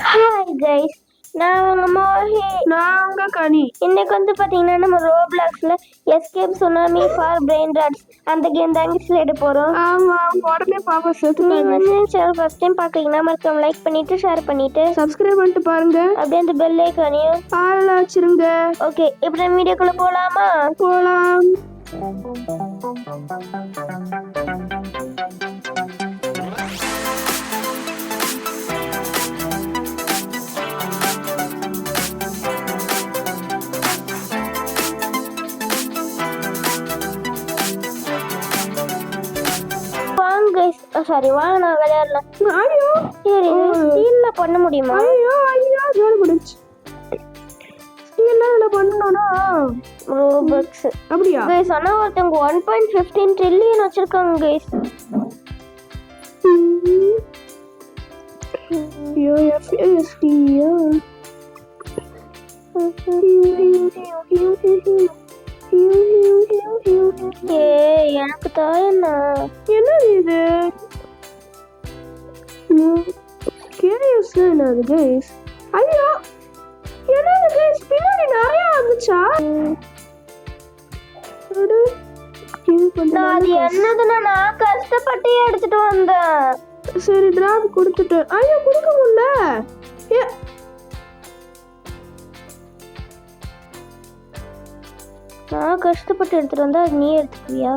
Hi guys நான் உங்க மோஹி நாங்க கனி. இன்னைக்கு வந்து பாத்தீங்கன்னா நம்ம ரோப்ளாக்ஸ்ல escape tsunami for brain rots அந்த கேம் தாங்க விளையாட போறோம். ஆமா உடனே பாப்பா சேர்த்து நீங்க வந்து சேனல் ஃபர்ஸ்ட் டைம் பாக்குறீங்கன்னா மறக்காம லைக் பண்ணிட்டு ஷேர் பண்ணிட்டு சப்ஸ்கிரைப் பண்ணிட்டு பாருங்க. அப்படியே அந்த பெல் ஐக்கானையும் ஆள் வச்சிருங்க. ஓகே இப்போ நம்ம வீடியோக்குள்ள போலாமா? போலாம். கைஸ் சாரி வாங்க நான் விளையாடலாம். ஐயோ. சரி ஸ்டீல்ல பண்ண முடியுமா? ஐயோ ஐயோ ஜோடி பிடிச்சு என்ன இதுல பண்ணணும்னா? ரோபக்ஸ் அப்படியா? கைஸ் ஆனா பாயிண்ட் ஃபிஃப்டீன் ட்ரில்லியன் வச்சிருக்காங்க கைஸ் ஐயோ ஏ எனக்கு தாயண்ணா என்னது இது? கேரியஸ்ல என்னது கைஸ் ஐயோ என்னது கைஸ் பின்னாடி நிறைய வந்துச்சா? அது என்னதுன்னா நான் கஷ்டப்பட்டு எடுத்துட்டு வந்தேன். சரி டிராப் கொடுத்துட்டு. ஐயோ கொடுக்க முடியல. நான் கஷ்டப்பட்டு எடுத்துட்டு வந்தா அது நீ எடுத்துக்குவியா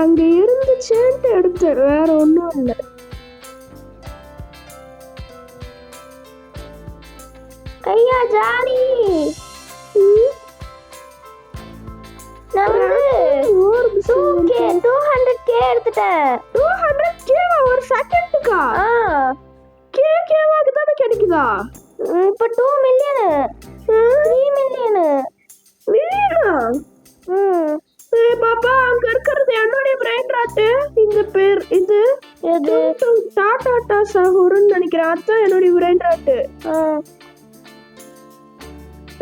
அங்க இருந்துச்சேன்ட்டு எடுத்தேன் வேற ஒண்ணும் இல்லை. கையா ஜாலி நான் வந்து டூ ஹண்ட்ரட் கே எடுத்துட்டேன் டூ ஹண்ட்ரட் கேவா ஒரு செகண்டுக்கா கே கேவாக்கு தானே கிடைக்குதா? இப்போ டூ மில்லியனு த்ரீ மில்லியனு மில்லியனா ம். ஏய் பாப்பா அங்க இருக்கிறது என்னுடைய பிரைன் ராட்டு இந்த பேர் இது எது? டாடா டாசா ஹொருன்னு நினைக்கிறேன். அதான் என்னுடைய பிரைன் ராட்டு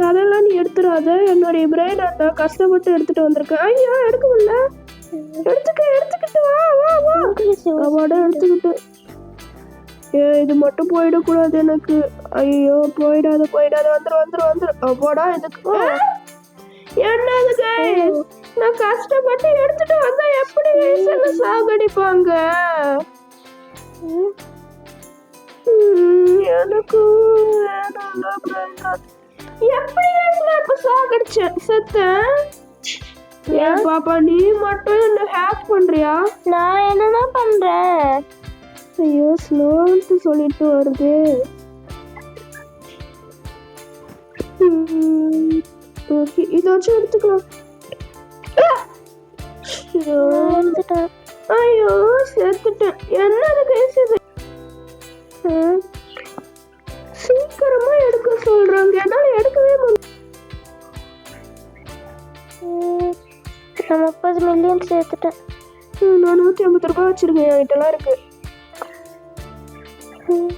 அதெல்லாம் நீ எடுத்துடாத. என்னுடைய பிரைன் ராட்டை கஷ்டப்பட்டு எடுத்துட்டு வந்திருக்கேன் ஐயோ எடுக்க முடியல. எடுத்துக்க எடுத்துக்கிட்டு வா வா வா. அவாட எடுத்துக்கிட்டு. ஏ இது மட்டும் போயிடக்கூடாது எனக்கு. ஐயோ போயிடாத போயிடாத. வந்துரு வந்துரு வந்துரு. அப்பாடா இதுக்கு என்னது guys? நான் கஷ்டப்பட்டு எடுத்துட்டு வந்தா எப்படி என்ன சாகடிப்பாங்க? எனக்கு. எப்படி நான் இப்ப சாகடிச்சேன்? செத்தேன்? ஏன் பாப்பா நீ மட்டும் என்ன ஹேக் பண்றியா? நான் என்னடா பண்றேன்? ஐயோ ஸ்லோன்ட்டு சொல்லிட்டு வருது. ஓகே இதை வச்சு எடுத்துக்கலாம். ஐயோ, செத்துட்டேன் என்னது பேசுது சீக்கிரமா எடுக்க சொல்றாங்க. என்னால எடுக்கவே நான் முப்பது மில்லியன் சேர்த்துட்டேன். நான் நூத்தி ஐம்பது ரூபாய் வச்சிருக்கேன். என்கிட்டலாம் இருக்கு. ம்,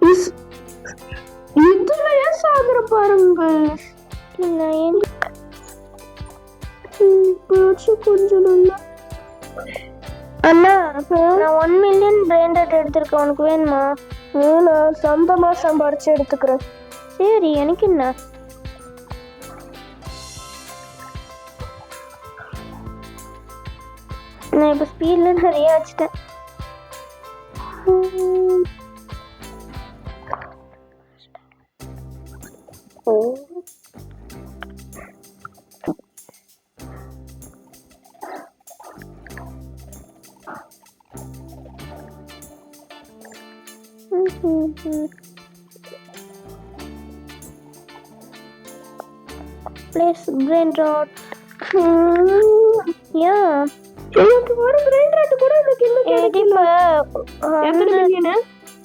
இஸ்- இதுல ஏன் சாகுற பாருங்க இப்போச்சும் கொஞ்சம் நல்லா. அண்ணா நான் ஒன் மில்லியன் பிரெயின் டாட் எடுத்திருக்கேன். உனக்கு வேணுமா? நான் சொந்தமா சம்பாரிச்சு எடுத்துக்கிறேன். சரி எனக்கு என்ன? நான் இப்போ ஸ்பீடில் நிறைய வச்சுட்டேன் Place brain rot. Yeah. எனக்கு ஒரு பிரெயின் ராட் கூட எனக்கு இப்போ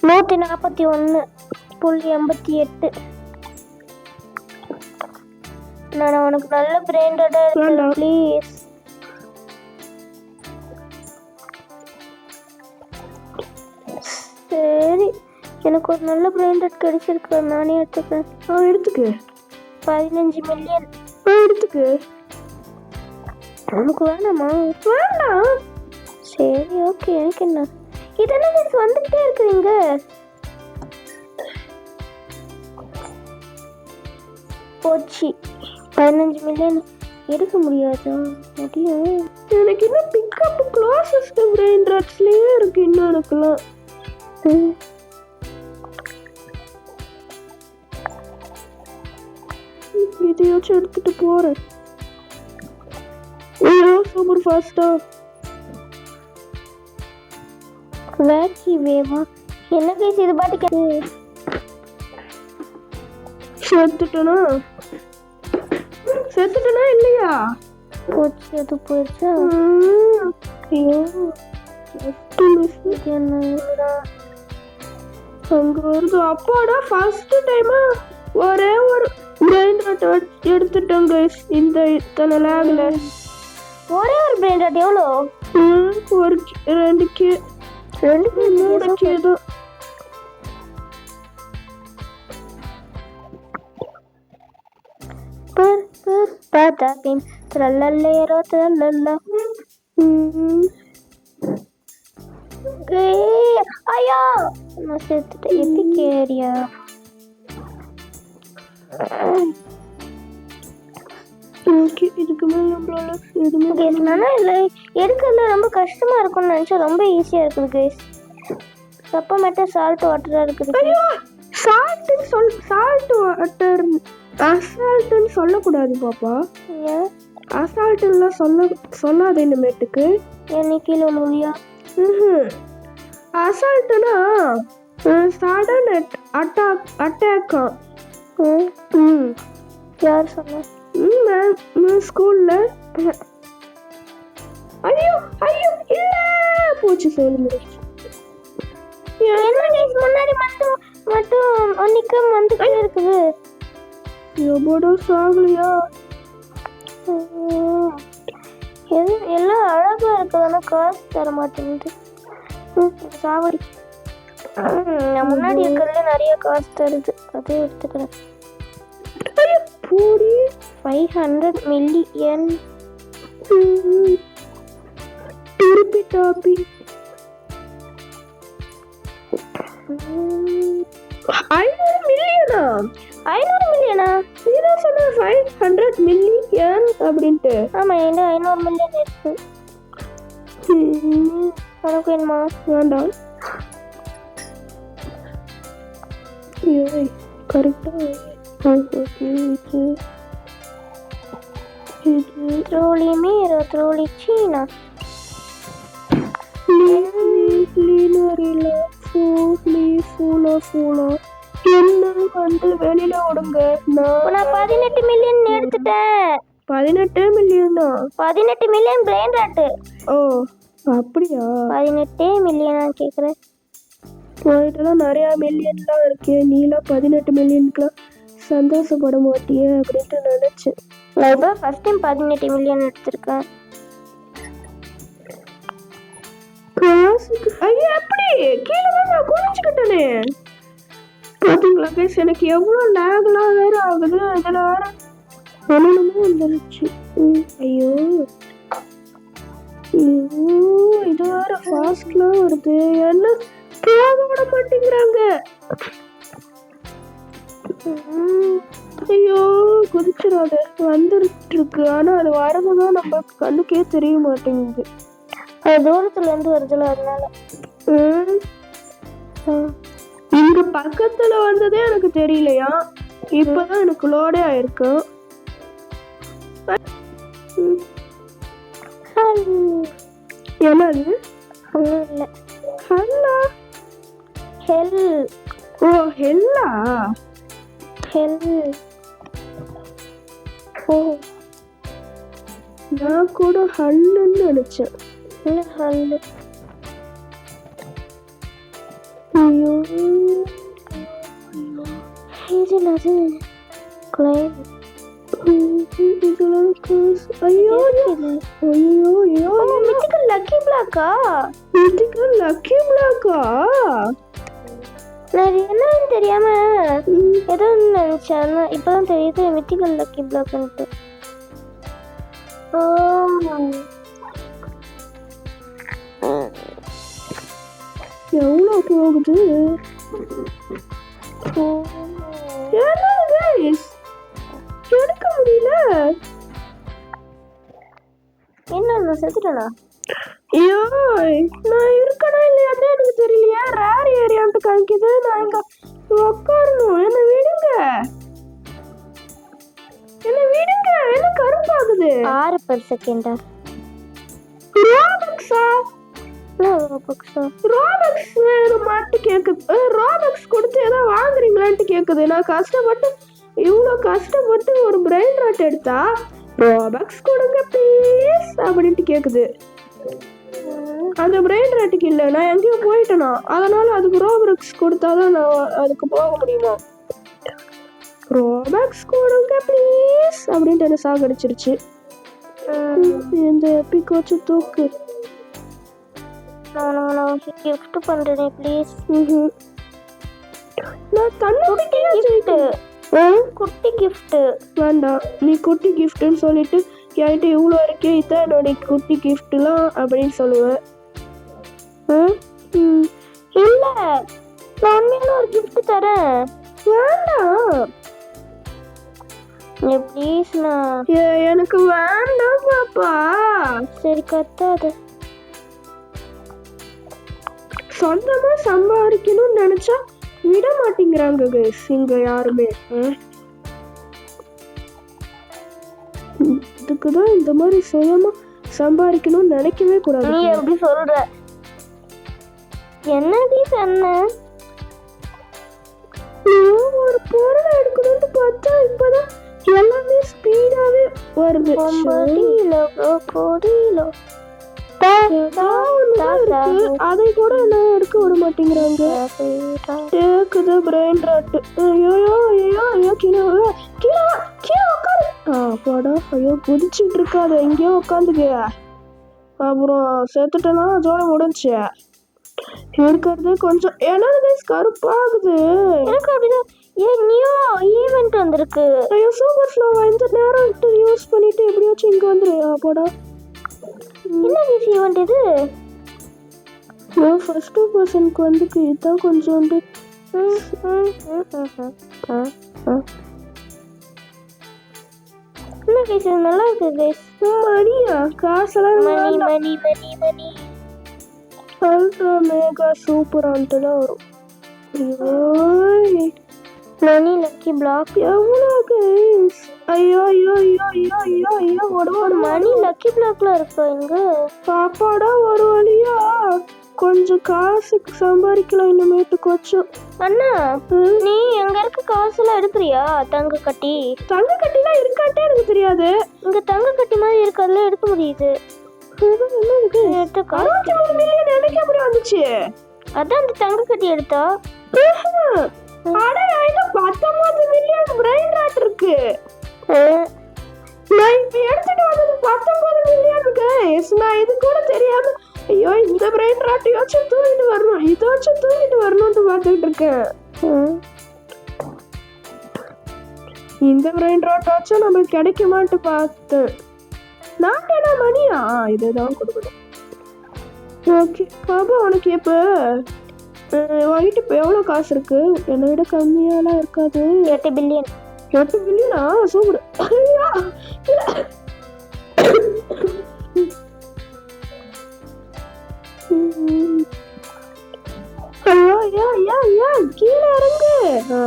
நூற்றி நாற்பத்தி ஒன்று புள்ளி எண்பத்தி எட்டு. நான் உனக்கு நல்ல பிரெயின் டாட்டா இருக்கேன். ப்ளீஸ் சரி. எனக்கு ஒரு நல்ல பிரெயின் டாட் கிடைச்சிருக்கு நானே எடுத்துக்கிறேன். ஆ எடுத்துக்கு. பதினஞ்சு மில்லியன் ஆ எடுத்துக்கு. உனக்கு வேணாமா? வேண்டாம். சரி ஓகே எனக்கு என்ன? இதெல்லாம் மிஸ் வந்துகிட்டே இருக்கிறீங்க போச்சு. பதினஞ்சு மில்லியன் எடுக்க முடியாதா? முடியும் எனக்கு இன்னும் பிக்கப் க்ளோசஸ்ட் பிரெயின் ராட்ஸ்லயே இருக்கு இன்னும் எனக்குலாம் இதையாச்சும் எடுத்துட்டு போறேன். சூப்பர் ஃபாஸ்டா வேக்கி வேவா. என்ன கேஸ் இது பாட்டுக்கு? செத்துட்டனா செத்துட்டனா இல்லையா? போச்சு அது போயிடுச்சா ஐயோ அங்க வருது. அப்பாடா ஃபர்ஸ்ட் டைமா ஒரே ஒரு பிரெயின் ராட் எடுத்துட்டோம் கைஸ் இந்த இத்தனை லேக்ல ஒரே ஒரு பிரெயின் ராட் எவ்வளோ? ஒரு ரெண்டு கே ரெண்டு மூணு கே தான் பர் பர் பாத்தாக்கின் த்ரல்லல்லேரோ த்ரல்லல்ல ம், ஏய், ஐயோ ஓகே இதுக்கு மேல நம்மளால எதுவுமே இல்லை எடுக்கிறதுல ரொம்ப கஷ்டமா இருக்கும்னு நினச்சா ரொம்ப ஈஸியாக இருக்குது கேஸ் அப்போ மட்டும் சால்ட் வாட்டராக இருக்குது ஐயோ சால்ட் சொல் சால்ட் வாட்டர் அசால்ட்னு சொல்லக்கூடாது பாப்பா. ஏன்? அசால்ட்டுலாம் சொல்ல சொல்லாத இனிமேட்டுக்கு என்ன கீழே முடியா? அசால்ட்டுனா சடன் அட்டாக் அட்டாக்கா ம். ம். யார் சொன்னா? ம் ஸ்கூல்ல ஐயோ ஐயோ இல்ல. போச்சு என்ன கேஸ் முன்னாடி மட்டும் மட்டும் நிற்க வந்துட்டே இருக்குது. எவ்வளோ சாகலையா? எல்லாம் அழகா இருக்குது ஆனால் காசு தர மாட்டேங்குது. சாவடி. நான் முன்னாடி இருக்கிறதுல நிறைய காசு தருது. அதே எடுத்துக்கிறேன். ஐயோ, போடி ஃபைவ் ஹண்ட்ரட் மில்லியன் ம். திருப்பி டாப்பி ஐநூறு மில்லியனா ஐநூறு மில்லியனா நீதான் சொன்ன ஃபைவ் ஹண்ட்ரட் மில்லியன் அப்படின்ட்டு ஆமாம் என்கிட்ட ஐநூறு மில்லியன் இருக்கு ம், உனக்கு வேணுமா வேண்டாம் ஏய் கரெக்டாக இது இது த்ரோலி மீரோ த்ரோலி சீனா லீனரில ஃபூலி ஃபூலா என்ன வந்து வெளியில விடுங்க நான் பதினெட்டு மில்லியன் எடுத்துட்டேன் பதினெட்டு மில்லியன் தான் பதினெட்டு மில்லியன் பிரெயின் ராட்டு ஓ அப்படியா? பதினெட்டே மில்லியனா கேட்குறேன் உன்கிட்டலாம் நிறையா மில்லியன்லாம் இருக்கே. நீலாம் பதினெட்டு மில்லியனுக்குலாம் சந்தோஷப்பட மாட்டியே அப்படின்ட்டு நினச்சேன். நான் இப்போ ஃபஸ்ட் டைம் பதினெட்டு மில்லியன் எடுத்திருக்கேன். ஐயா எப்படி கீழே தான் நான் குளிச்சுக்கிட்டேனே பார்த்தீங்களா கைஸ் எனக்கு எவ்வளோ லேக்லாம் வேறு ஆகுது. அதில் வேறு என்னென்னமோ வந்துருச்சு. ஐயோ. ஐயோ இது வேற ஃபாஸ்ட்லாம் வருது. என்ன? போக விட மாட்டேங்கிறாங்க. ஐயோ குதிச்சிடாத வந்துட்டு இருக்கு ஆனா அது வரதுதான் நம்ம கண்ணுக்கே தெரிய மாட்டேங்குது. அது தூரத்துல இருந்து வருதுல அதனால. இங்க பக்கத்துல வந்ததே எனக்கு தெரியலையா? இப்பதான் எனக்கு லோடே ஆயிருக்கு. என்னது? ஹல்லா? ஹெல். ஓ ஹெல்லா? ஹெல் ஓ நான் கூட ஹல்லுன்னு நினைச்சேன். இல்லை ஹல் ஐயோ. இது என்னது கிளைம் இதெல்லாம் காசு ஐயோ ஐயோ. ஐயோ மித்திக்கல் லக்கி பிளாக்கா இதுக்கு லக்கி பிளாக்கா நான் என்னன்னு தெரியாம? ஏதோ ஒன்று நினைச்சேன். ஆனா இப்பதான் தெரியுது. மித்திக்கல் லக்கி பிளாக்ன்ட்டு எவ்வளோ போகுது guys? எடுக்க முடியல. என்ன நான் செத்துட்டேனா? ஐயோ நான் தெரியலையா ரேர் ஏரியான்ட்டு காமிக்குது நான் இங்க உட்காரணும் என்ன விடுங்க. என்ன விடுங்க. என்ன கருப்பாகுது ஆறு பர் செகண்டா ரோபக்ஸா பக்ஸா ரோபக்ஸ் வேணுமாட்டு கேக்குது. ரோபக்ஸ் கொடுத்து ஏதோ வாங்குறீங்களான்ட்டு கேக்குது. நான் கஷ்டப்பட்டு இவ்வளோ கஷ்டப்பட்டு ஒரு பிரெயின் ராட் எடுத்தா ரோபக்ஸ் கொடுங்க ப்ளீஸ் அப்படின்ட்டு கேக்குது. அந்த பிரெயின் ராட்டுக்கு இல்லை. நான் எங்கேயோ போயிட்டேனா. அதனால அதுக்கு ரோபக்ஸ் கொடுத்தாதான் நான் அதுக்கு போக முடியுமா? ரோபக்ஸ் கொடுங்க ப்ளீஸ் அப்படின்ட்டு என்ன சாகடிச்சிருச்சு இந்த எப்பிக் வச்சு தூக்கு. நான் கிஃப்ட் பண்றேனே ப்ளீஸ். நான் கிஃப்ட் குட்டி கிஃப்ட் வேண்டாம். நீ குட்டி கிஃப்ட்னு சொல்லிட்டு என்கிட்ட இவ்வளோ இருக்கே இதான் என்னுடைய குட்டி கிஃப்ட்லாம் அப்படின்னு சொல்லுவேன். இல்ல நான் உண்மையான ஒரு கிஃப்ட் தரேன். வேண்டாம் ப்ளீஸ் நான் ஏ- எனக்கு வேண்டாம் பாப்பா. சரி கத்தாத. சொந்தமா சம்பாதிக்கணும்னு நினைச்சா விட மாட்டேங்கிறாங்க guys. இங்க யாருமே. ம். இதுக்கு தான் இந்த மாதிரி சுயமா சம்பாதிக்கணும்னு நினைக்கவே கூடாது. நீ எப்படி சொல்ற? என்னடி சொன்ன? ஒரு பொருளை எடுக்கணும்னு பார்த்தா இப்பதான் எல்லாமே ஸ்பீடாவே வருது. ஏதோ ஒண்ணுதான் இருக்கு. அதை கூட என்ன எடுக்க விட மாட்டேங்கிறாங்க. கேக்குது பிரெயின் ராட்டு ஐயோ ஐயோ ஐயோ கீழே கீழே கீழே உட்காரு. ஆ போடா ஐயோ குதிச்சிட்டு இருக்காது எங்கேயோ உட்காந்துக்க. அப்புறம் செத்துட்டேன்னா ஜோடி முடிஞ்சு இருக்கிறது கொஞ்சம் என்னது கருப்பாகுது? எனக்கு அப்படிதான். ஏன் நியூ ஈவெண்ட் வந்திருக்கு. ஐயோ சூப்பர் ஃப்ளோவா இந்த நேரம் யூஸ் பண்ணிட்டு எப்படியாச்சும் இங்க வந்துரு. போடா. என்ன மிஸ் ஈவெண்ட் இது? ஃபர்ஸ்ட் பர்சனுக்கு வந்து இதுதான் கொஞ்சோண்டு. என்ன கேஸ் நல்லா இருக்கு கேஸ் மணியா? காசெல்லாம் money. Money money money. Ultra Megha சூப்பரான்ட்டு தான் வரும் மணி லக்கி பிளாக் எவ்வளோ guys? ஐயோ ஐயோ ஐயோ ஐயோ ஐயோ ஐயோ. ஒரு ஒரு மணி லக்கி பிளாக்ல இருக்கா இங்க? சாப்பாடா ஒரு வழியா. கொஞ்சம் காசுக்கு சம்பாதிக்கலாம் இனிமேட்டு கொஞ்சம் அண்ணா நீ எங்க இருக்க காசுலாம் எடுக்கிறியா தங்க கட்டி? தங்க கட்டிலாம் இருக்காட்டே எனக்கு தெரியாது. இங்க தங்க கட்டி மாதிரி இருக்கிறதுல எடுக்க முடியுது. இது அறுபத்தி மூணு மில்லியன் எனக்கு எப்படி வந்துச்சு அதான் அந்த தங்க கட்டி எடுத்தா. ஆஹா. அட என்கிட்ட பத்தொன்பது மில்லியன் பிரெயின் ராட் இருக்கு. நான் இப்ப எடுத்துட்டு வந்தது பத்தொன்பது மில்லியன் guys. நான் இது கூட தெரியாம ஐயோ இந்த பிரெயின் ராட்டையாச்சும் தூக்கிட்டு வரணும். இதாச்சும் தூக்கிட்டு வரணும்னு பார்த்துட்டு இருக்கேன். இந்த பிரெயின் ராட்டாச்சும் நமக்கு கிடைக்குமான்ட்டு பார்த்தேன். நாட்டேனா மணியா? இதுதான் கொடுக்கணும். ஓகே பாப்பா உனக்கு இப்போ வாங்கிட்டு இப்போ எவ்வளோ காசு இருக்கு? என்னை விட கம்மியாலாம் இருக்காது. எட்டு பில்லியன். எட்டு பில்லியனா? சூப்பர். ஐயோ ஐயா ஐயா ஐயா கீழே இறங்கு. ஆ.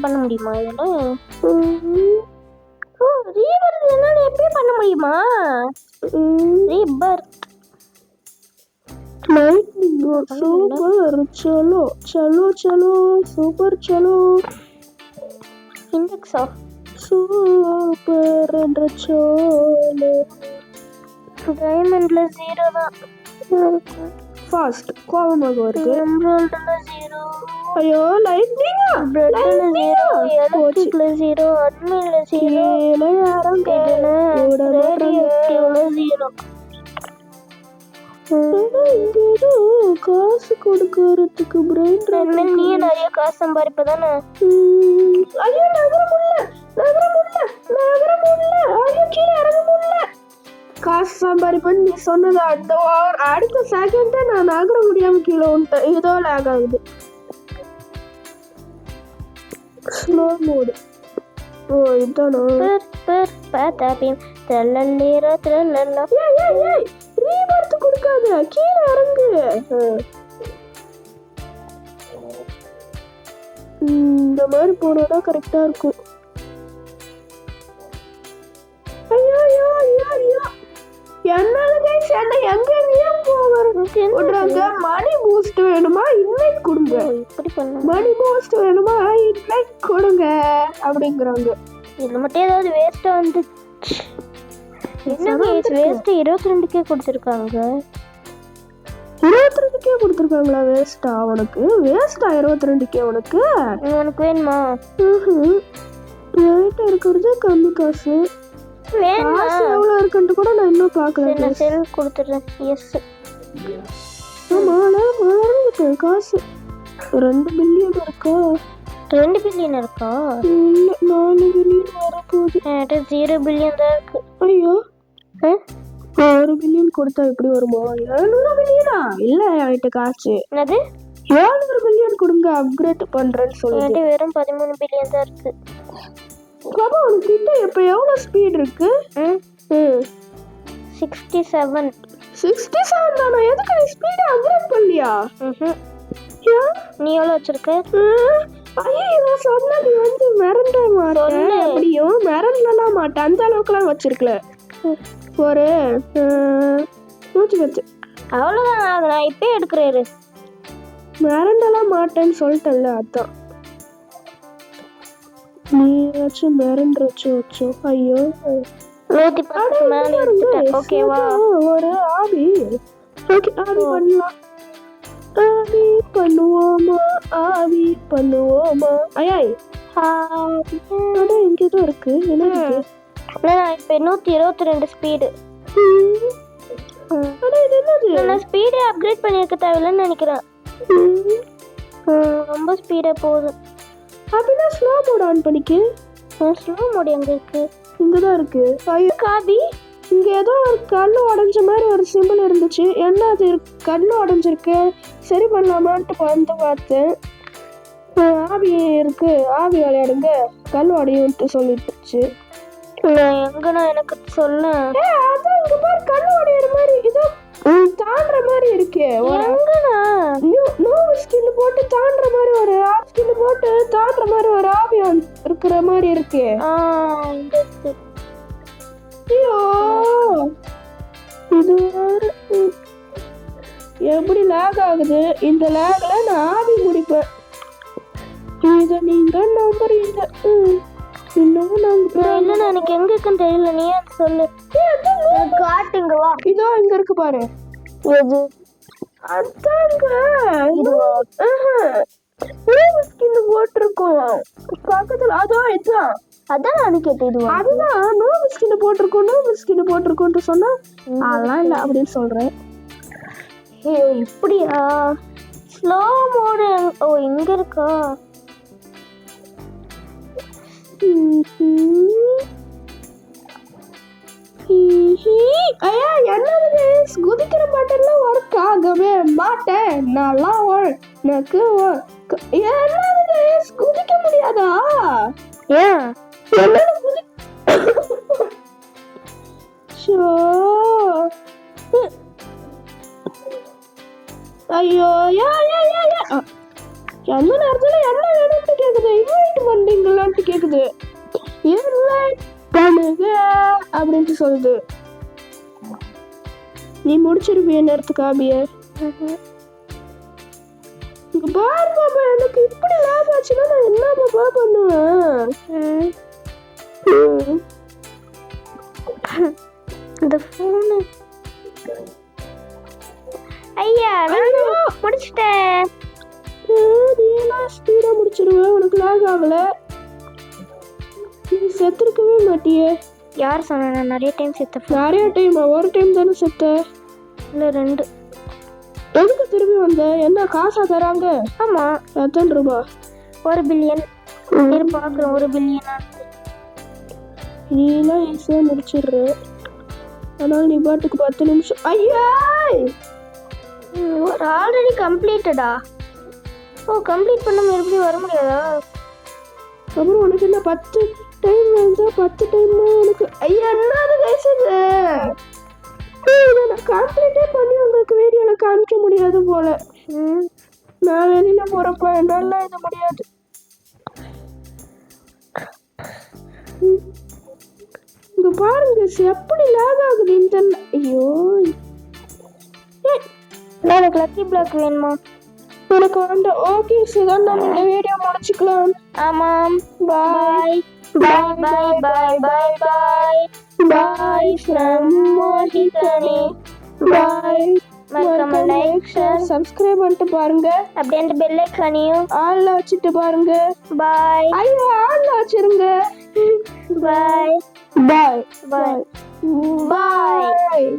பண்ண முடியுமா? இதில் ஓ ரீவர்ஸ் என்னால் எப்படி பண்ண முடியுமா? ரீபர்த். சூப்பர் சலோ சலோ சலோ சூப்பர் சலோ இண்டெக்ஸா சூப்பர் என்ற சோலோ டைமண்டில் ஜீரோ தான். ஃபாஸ்ட் கோபமாக வருது ஐயோ லைட்னிங்கா ஜீரோ எலக்ட்ரிக்ல ஜீரோ அட்மின்ல ஜீரோ கீழே யாரும். ரேடியோல ஜீரோ ஆனா இங்க ஏதோ காசு கொடுக்கறதுக்கு இனிமேல் நீயே நிறைய காசு சம்பாதிப்பதானே ஐயோ நகர முடியல. நகர முடியல. நகர முடியல. ஐயோ கீழே இறங்க முடியல. காசு சம்பாதிப்பேன்னு நீ சொன்னது அடுத்த அடுத்த செகண்டே நான் நகர முடியாம கீழே வந்துட்டேன் ஏதோ லேக் ஆகுது. ஸ்லோ மோடு ஓ இதானா? பர் பர் பதாபிம் தல்லல்லீரோ திரல்லல்லோ ஏய் ஏய் ஏய் ரீபர்த் கொடுக்காத. கீழே இறங்கு. இந்த மாதிரி போனோம்னா கரெக்டாக இருக்கும். என்னால கைஸ் என்ன எங்க விடுறாங்க மணி பூஸ்ட் வேணுமா? இன்னைக்கு கொடுங்க. இப்படி பண்ண மணி பூஸ்ட் வேணுமா? இன்னைக்கு கொடுங்க அப்படிங்கிறாங்க. இது மட்டும் ஏதாவது வேஸ்டா வந்து என்ன வேஸ்ட் இருபத்தி ரெண்டுக்கே கொடுத்துருக்காங்க. இருபத்தி ரெண்டுக்கே கொடுத்துருக்காங்களா? வேஸ்டா உனக்கு? வேஸ்டா இருபத்தி ரெண்டுக்கே உனக்கு? உனக்கு வேணுமா? என்கிட்ட இருக்கிறது கம்மி காசு. காசு இருக்குன்ட்டு கூட நான் இன்னும் பார்க்கல நான் செல் கொடுத்துட்றேன். எஸ் ஆமா நான் மறந்துட்டேன் காசு. ரெண்டு பில்லியன் இருக்கா? ரெண்டு பில்லியன் இருக்கா? இல்ல நாலு பில்லியன் வரப்போகுது. என்கிட்ட ஜீரோ பில்லியன் தான் இருக்கு. ஐயோ? ஆறு பில்லியன் கொடுத்தா எப்படி வருமா? ஏழுநூறு பில்லியனா இல்ல என்கிட்ட காசு. என்னது? ஏழுநூறு பில்லியன் கொடுங்க அப்கிரேட் பண்றேன்னு சொல்லுது. என்கிட்ட வெறும் பதிமூணு பில்லியன் தான் இருக்கு. பாப்பா உனக்கிட்ட இப்ப எவ்வளவு ஸ்பீட் இருக்கு? சிக்ஸ்டி செவன் சிக்ஸ்டி செவன் தானே? எதுக்கு நீ ஸ்பீடை அப்கிரேட் ஏன் நீ எவ்வளோ வச்சிருக்க? ஐயோ சொன்னது வந்து மிரண்ட மாட்டேன். சொல்லு. எப்படியும் மிரண்டலாம் மாட்டேன். அந்த அளவுக்குலாம் வச்சிருக்கல. ஒரு ம், நூற்றி பத்து அவ்வளோதான் நான் இப்பயே எடுக்கிறேரு மிரண்டலாம் மாட்டேன்னு சொல்லிட்டேன்ல அதான். நீ வச்சு மிரண்டு வச்சு ஐயோ. நூற்றி பத்துக்கு மேலே எடுத்துட்டேன் ஓகேவா ஒரு ஆவி. ஓகே ஆவி பண்ணலாம் ஆவி பண்ணுவோமா? ஆவி பண்ணுவோமா? ஐயாய் அட இங்க ஏதோ இருக்கு. என்ன இப்போ நூற்றி இருபத்தி ரெண்டு ஸ்பீடு நான் ஸ்பீடே அப்கிரேட் பண்ணியிருக்க தேவையில்லைன்னு நினைக்கிறேன். ரொம்ப ஸ்பீடாக போகுது. அப்படின்னா ஸ்லோ மோட் ஆன் பண்ணிக்க. ஸ்லோ மோடி எங்கே இருக்கு? இங்க தான் இருக்கு. ஐயோ காபி? இங்க ஏதோ ஒரு கண்ணு உடைஞ்ச மாதிரி ஒரு சிம்பிள் இருந்துச்சு. என்ன அது? கண்ணு உடைஞ்சிருக்கு. சரி பண்ணலாமான்ட்டு வந்து பார்த்தேன். ஆவி இருக்கு. ஆவி விளையாடுங்க. கல் உடையும்ட்டு சொல்லிட்டுச்சு. நான் எங்கண்ணா எனக்கு சொல்ல அதான் இங்க பாரு கல் உடையிற மாதிரி. இதோ தாண்டுற மாதிரி இருக்கே. ஒரு நோவு ஸ்கின் போட்டு தாண்டுற மாதிரி ஒரு ஆப் ஸ்கின் போட்டு தாண்டுற மாதிரி ஒரு ஆவி இருக்கிற மாதிரி இருக்கே. ஐயோ. இது ம். எப்படி லேக் ஆகுது? இந்த லேக்ல நான் ஆவி முடிப்பேன். இத நீங்க நம்புறீங்க. இல்லைண்ணா எனக்கு எங்க இருக்குன்னு தெரியல நீ சொல்லு. காட்டுங்க வா. இதோ இங்க இருக்கு பாரு. எது? அதாங்க? ஸ்கின் போட்டிருக்கோம். பக்கத்துல அதோ இதுதான் அதான் நான் கேட்டேன் இதுவா அதுதான் ஸ்கின் போட்டிருக்கோம் நோவு ஸ்கின் போட்டிருக்கோன்ட்டு சொன்னா அதெல்லாம் இல்ல அப்படின்னு சொல்றேன். ஐயோ இப்படியா? ஸ்லோ மோடு ஓ இங்க இருக்கா? ஐயா என்னது? குதிக்கிற பட்டன்லாம் ஒர்க் ஆகவே மாட்டேன். நல்லா எனக்கு என்னது? குதிக்க முடியாதா? ஏன் ஐயோ யா யா யா யா. எந்த நேரத்துல என்ன வேணும்னு கேக்குது இன்வைட் பண்ணீங்களான்ட்டு கேக்குது. இன்வைட் பண்ணுங்க அப்படின்ட்டு சொல்லுது. நீ முடிச்சிருப்பிய நேரத்துக்கு ஆபிய. இங்க பாரு பாப்பா எனக்கு இப்படி லாப் ஆச்சுன்னா நான் என்ன பாப்பா பண்ணுவேன்? இந்த ஃபோனு ஐயா நான் முடிச்சிட்டேன். ஏய், நீ எல்லாம் ஸ்பீடா முடிச்சிருவேன் உனக்கு லாக் ஆகல. நீ செத்துருக்கவே மாட்டியே. யார் சொன்னா? நான் நிறைய டைம் செத்த நிறைய டைம் ஒரு டைம் தானே செத்த? இல்லை ரெண்டு. எதுக்கு திரும்பி வந்த? என்ன காசா தராங்க? ஆமா. எத்தனை ரூபா? ஒரு பில்லியன் இரு பார்க்குறோம் ஒரு பில்லியனா நீலாம் ஈஸியாக முடிச்சிடுற. ஆனால் நீ பாட்டுக்கு பத்து நிமிஷம். ஐயா! ஆல்ரெடி கம்ப்ளீட்டடா ஓ கம்ப்ளீட் பண்ண மறுபடியும் வர முடியாதா? அப்புறம் உனக்கு என்ன பத்து டைம் வந்தா பத்து டைம் உனக்கு ஐயா என்னது இதை நான் கால்குலேட்டே பண்ணி உங்களுக்கு வீடியோவில் காமிக்க முடியாது போல. நான் வெளியில போறப்ப என்னால இது முடியாது. இங்க பாருங்க எப்படி லேக் ஆகுதுன்னு தெரியல ஐயோ. எனக்கு லக்கி பிளாக் வேணுமா? உனக்கு வேண்டாம் ஓகே சிதான் நம்ம இந்த வீடியோ முடிச்சுக்கலாம். ஆமாம். பாய் பாய் பாய் பாய் பாய் பாய் பாய் ஃப்ரம் மோஹிதனி பாய் மறக்காம லைக் ஷேர் சப்ஸ்கிரைப் பண்ணிட்டு பாருங்க. அப்படியே அந்த பெல் ஐக்கானையும் ஆள்ல வச்சுட்டு பாருங்க. பாய் ஐயோ ஆள்ல வச்சிருங்க. பாய் பாய் பாய் பாய்